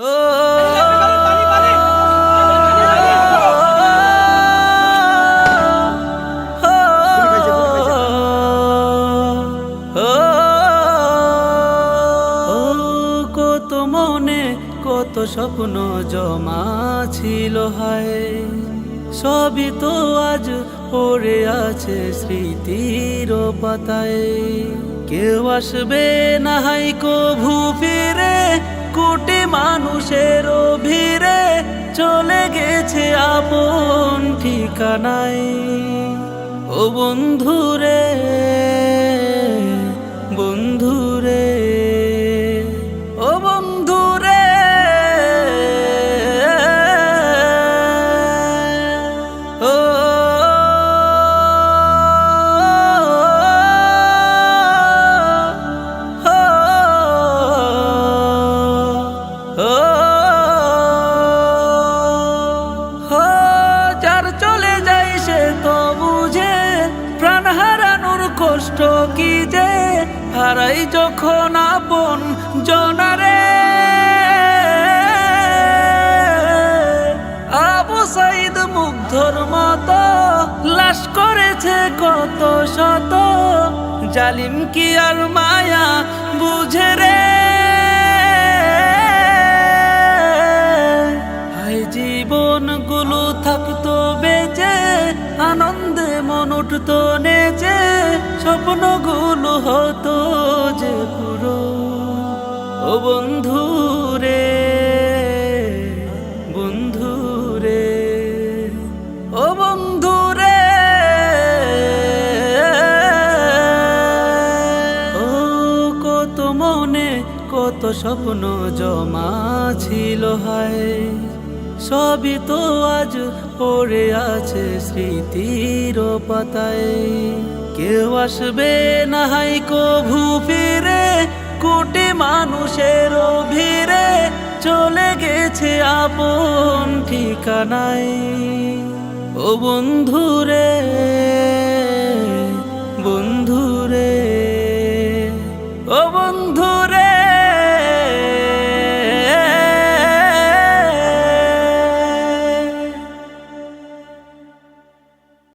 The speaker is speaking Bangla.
কত মনে কত স্বপ্ন জমা ছিল হায় সবই তো আজ পড়ে আছে স্মৃতির পাতায় কেউ আসবে না হাই কভু ফিরে কোটি মানুষের ভিড়ে চলে গেছে আপন ঠিকানায়। ও বন্ধুরে কষ্ট কি যে হারাই যখন আপন জনারে? আবু সাইদ মুগ্ধর মতো লাশ করেছে কত শত। জালিম কি আর মায়া বুঝে রে? হাই জীবনগুলো থাকতো বেঁচে, আনন্দে মন উঠতো নেচে। স্বপ্নগুলো হতো যে পুরো। ও বন্ধু রে বন্ধু রে ও বন্ধু রে ও কত মনে কত স্বপ্ন জমা ছিল হায়। সবই তো আজ পড়ে আছে স্মৃতির পাতায়। কেউ আসবে না হাই কভু ফিরে, কোটি মানুষের ভিড়ে চলে গেছে আপন ঠিকানায়। ও বন্ধুরে